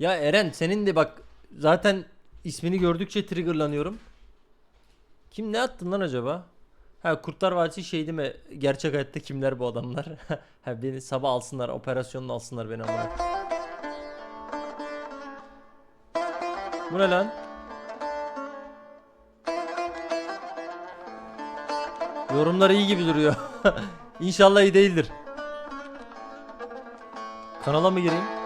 Ya Eren senin de bak zaten ismini gördükçe triggerlanıyorum. Kim ne attın lan acaba? Ha Kurtlar Vadisi şey değil mi? Gerçek hayatta kimler bu adamlar? ha beni sabah alsınlar, operasyonla alsınlar beni amına. Bu ne lan? Yorumlar iyi gibi duruyor. İnşallah iyi değildir. Kanala mı gireyim?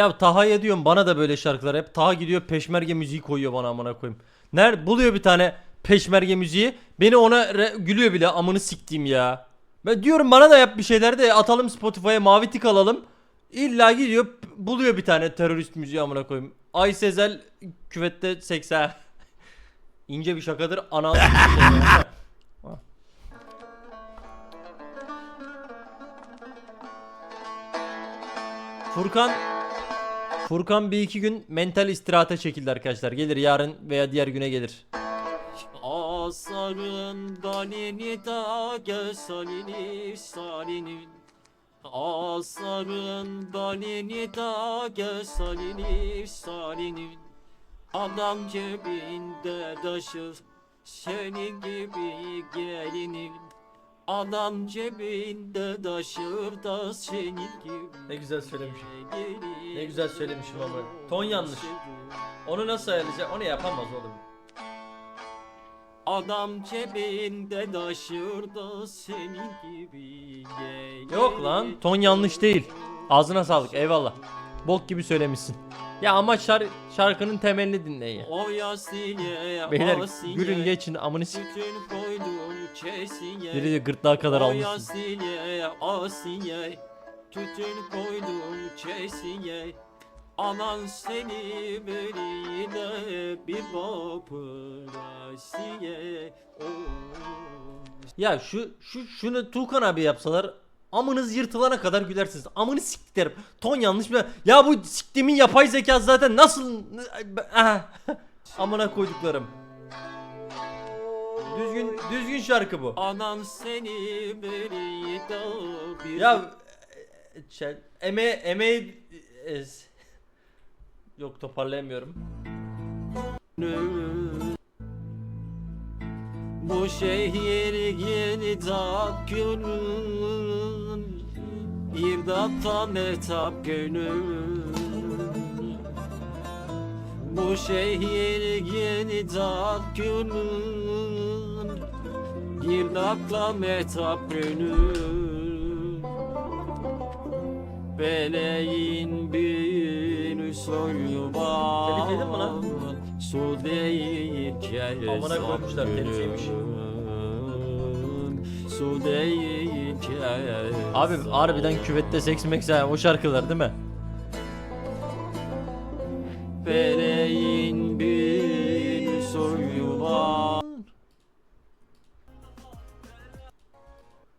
Ya Taha'ya diyorum bana da böyle şarkılar hep. Taha gidiyor peşmerge müziği koyuyor bana amına koyayım. Ner buluyor bir tane peşmerge müziği. Beni ona gülüyor bile amını siktiğim ya. Ben diyorum bana da yap bir şeyler de atalım Spotify'a mavi tik alalım. İlla gidiyor buluyor bir tane terörist müziği amına koyayım. Ay Sezel küvette 80. İnce bir şakadır ana. Furkan Furkan bir iki gün mental istirahate çekildi arkadaşlar. Gelir yarın veya diğer güne gelir. Asarın dalini da gösalini salinin Asarın dalini da gösalini salinin Adam cebinde taşır senin gibi gelinin Adam cebinde taşır da senin gibi Ne güzel söylemişim. Ne güzel söylemişim ama. Ton yanlış. Onu nasıl ayarlayacak? Onu yapamaz oğlum. Adam cebinde taşır da senin gibi. Yok lan ton yanlış değil. Ağzına sağlık eyvallah. Bok gibi söylemişsin. Ya ama şar- şarkının temelini dinleyin ya. O yasiye Beyler asiye, gülün geçin amını s- de gırtlağa kadar almışsın. yasiye asiye Tütün koydum çesiye Anan seni böyle bir babırasiye Ya şu şu şunu Tuğkan abi yapsalar amınız yırtılana kadar gülersiniz. Amını siktirim. Ton yanlış bir. Ya bu siktimin yapay zeka zaten nasıl amına koyduklarım. Düzgün düzgün şarkı bu. Anan seni da bir Ya e, şey, eme eme e, yok toparlayamıyorum. Bu şehir yeni tak günün Bir dakika metap günün Bu şehir yeni tak günün Bir dakika metap günün Beleğin bir soyu var Telif mi lan? Su değirken Amına koymuşlar, Su değirken Abi harbiden küvette seks meks ha, o şarkılar değil mi? Beleğin bir soyu var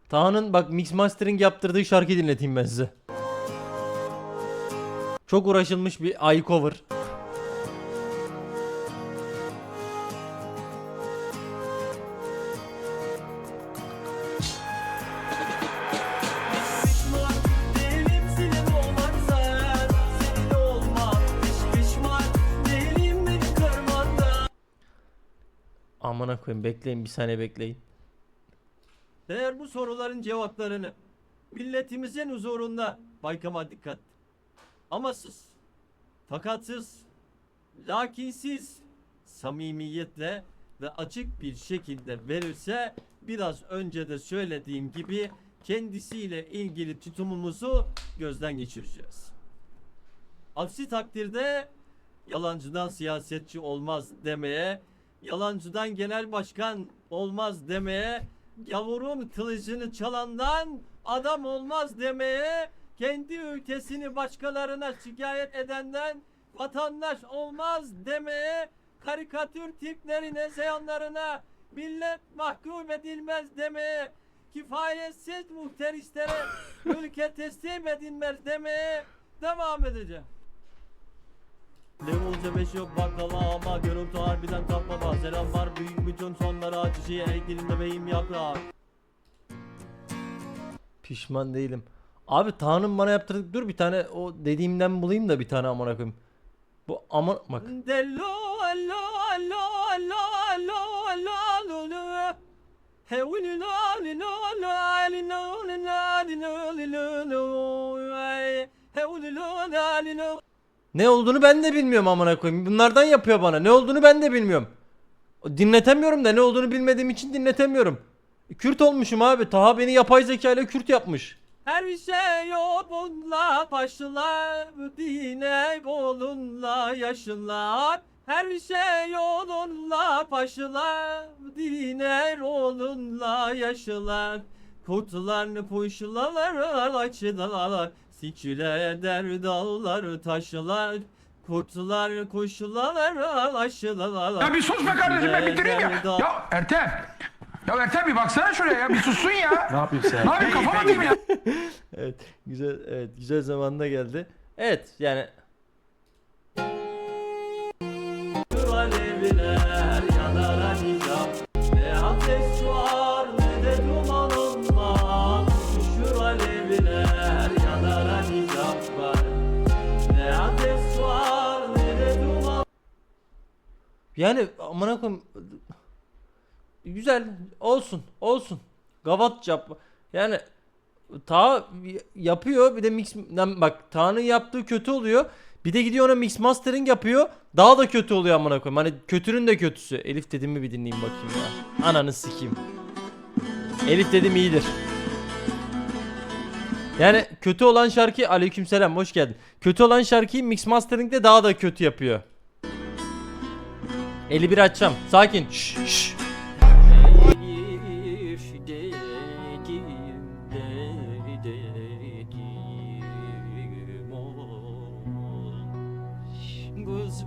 Taha'nın bak mix mastering yaptırdığı şarkıyı dinleteyim ben size. Çok uğraşılmış bir ay cover. Amına koyayım bekleyin bir saniye bekleyin. Eğer bu soruların cevaplarını milletimizin huzurunda baykama dikkat. Amasız, fakatsız, lakinsiz, samimiyetle ve açık bir şekilde verirse biraz önce de söylediğim gibi kendisiyle ilgili tutumumuzu gözden geçireceğiz. Aksi takdirde yalancıdan siyasetçi olmaz demeye, yalancıdan genel başkan olmaz demeye, gavurun kılıcını çalandan adam olmaz demeye, kendi ülkesini başkalarına şikayet edenden vatandaş olmaz demeye, karikatür tiplerine, zeyanlarına millet mahkum edilmez demeye, kifayetsiz muhteristlere ülke teslim edilmez demeye devam edeceğim. Level C5 yok baklava ama görüntü harbiden kaplama Selam var büyük bütün sonlara çiçeğe ekilinde beyim yaprak Pişman değilim. Abi Taha'nın bana yaptırdık. Dur bir tane o dediğimden bulayım da bir tane amına koyayım. Bu ama bak. Hey we lo lo lo lo lo lo Hey Ne olduğunu ben de bilmiyorum amına koyayım. Bunlardan yapıyor bana. Ne olduğunu ben de bilmiyorum. Dinletemiyorum da ne olduğunu bilmediğim için dinletemiyorum. Kürt olmuşum abi. Taha beni yapay zeka ile Kürt yapmış. Her şey yolunla başlar Dine bolunla yaşlar Her şey yolunla başlar Dine rolunla yaşlar Kurtlar kuşlar açılar Siküle der dağlar taşlar Kurtlar kuşlar açılar Ya bir sus be kardeşim ben bitireyim ya. Ya Ertem. Ya Ertem bir baksana şuraya ya bir sussun ya. ne yapıyorsun sen? Ne yapayım kafama değil mi ya? Evet, güzel evet, güzel zamanda geldi. Evet, yani yani amına koyayım güzel olsun, olsun. Gavat yap. Yani ta yapıyor bir de mix bak Taha'nın yaptığı kötü oluyor. Bir de gidiyor ona mix mastering yapıyor. Daha da kötü oluyor amına koyayım. Hani kötünün de kötüsü. Elif dediğimi bir dinleyin bakayım ya. Ananı sikeyim. Elif dedim iyidir. Yani kötü olan şarkı aleykümselam hoş geldin. Kötü olan şarkıyı mix mastering'de daha da kötü yapıyor. 51 açacağım. Sakin. Şş, şş.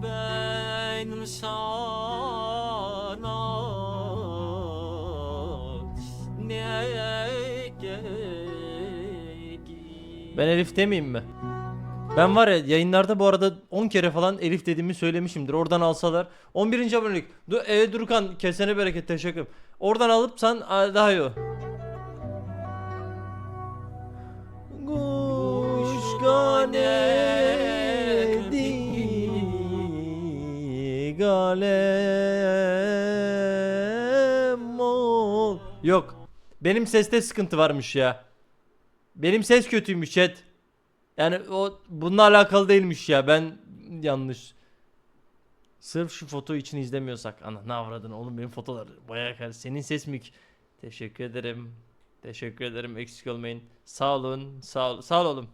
Benim sana Ben Elif demeyeyim mi? Ben var ya yayınlarda bu arada 10 kere falan Elif dediğimi söylemişimdir. Oradan alsalar. 11. abonelik. Du e, Durukan kesene bereket teşekkür. Oradan alıp sen daha iyi o. Kuşkanedi galem. Yok. Benim seste sıkıntı varmış ya. Benim ses kötüymüş chat. Yani o bununla alakalı değilmiş ya. Ben yanlış. Sırf şu foto için izlemiyorsak. Ana ne avradın oğlum benim fotolar bayağı kar. Senin ses mük. Teşekkür ederim. Teşekkür ederim. Eksik olmayın. Sağ olun. Sağ ol. Sağ ol oğlum.